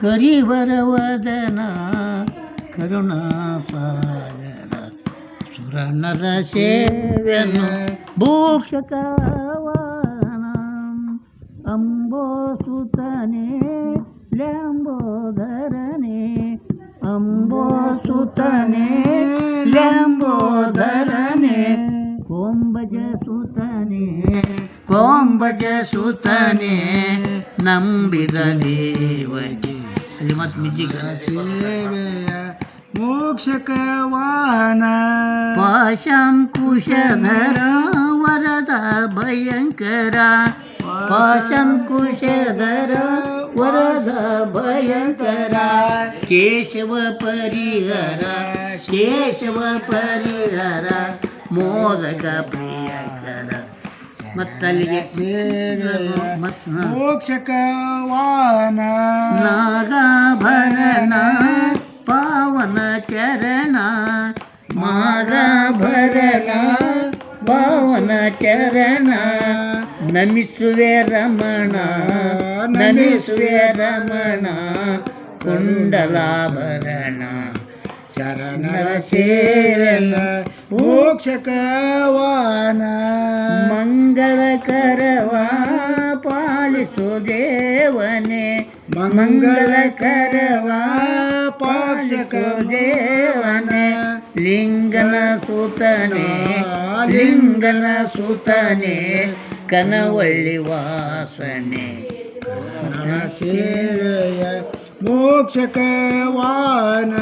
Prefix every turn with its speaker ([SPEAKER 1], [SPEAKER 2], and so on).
[SPEAKER 1] करिवरवदना Karunasagar सुरणर seven भूक्षकावानाम् अम्बोसुतने लम्बोधरणे अम्बोसुतने ಕೊಂಬಜ ಸೂತನೆ ನಂಬಿದ ದೇವಗೆ ಅಲ್ಲಿ ಮತ್ತೆ ಮಿಜ್ಜಿಗ
[SPEAKER 2] ಸೇವೆಯ ಮೋಕ್ಷಕ ವಾಹನ.
[SPEAKER 1] ಪಾಶಂಕುಶಧರ ವರದ ಭಯಂಕರ. ಪಾಶಂ ಕುಶಧರ ವರದ ಭಯಂಕರ. ಕೇಶವ ಪರಿಹರ ಕೇಶವ ಪರಿಹರ ಮೋದಕ ಪ್ರಿಯಕರ. ಮತ್ತಲ್ಲಿಗೆ
[SPEAKER 2] ಮೋಕ್ಷಕ ವಾಹನ
[SPEAKER 1] ನಾಗಾಭರಣ ಪಾವನ ಚರಣ. ಮಾಗಾಭರಣ ಪಾವನ ಚರಣ. ನಮಿಸುವೆ ರಮಣ ನಮಿಸುವೆ ರಮಣ. ಕುಂಡಲಾಭರಣ.
[SPEAKER 2] ಶರಣರ ಸೇರಲ ಮೋಕ್ಷಕ ವಾಹನ
[SPEAKER 1] ಮಂಗಳಕರವ ಪಾಲಿಸು ದೇವನೆ.
[SPEAKER 2] ಮಂಗಳಕರವ
[SPEAKER 1] ಪಾಲಿಸು ದೇವನೇ. ಲಿಂಗನ ಸುತನೆ ಲಿಂಗನ ಸುತನೆ ಕನವಳ್ಳಿ ವಾಸನೆ.
[SPEAKER 2] ಸೇವೆಯ ಮೋಕ್ಷಕ ವಾಹನ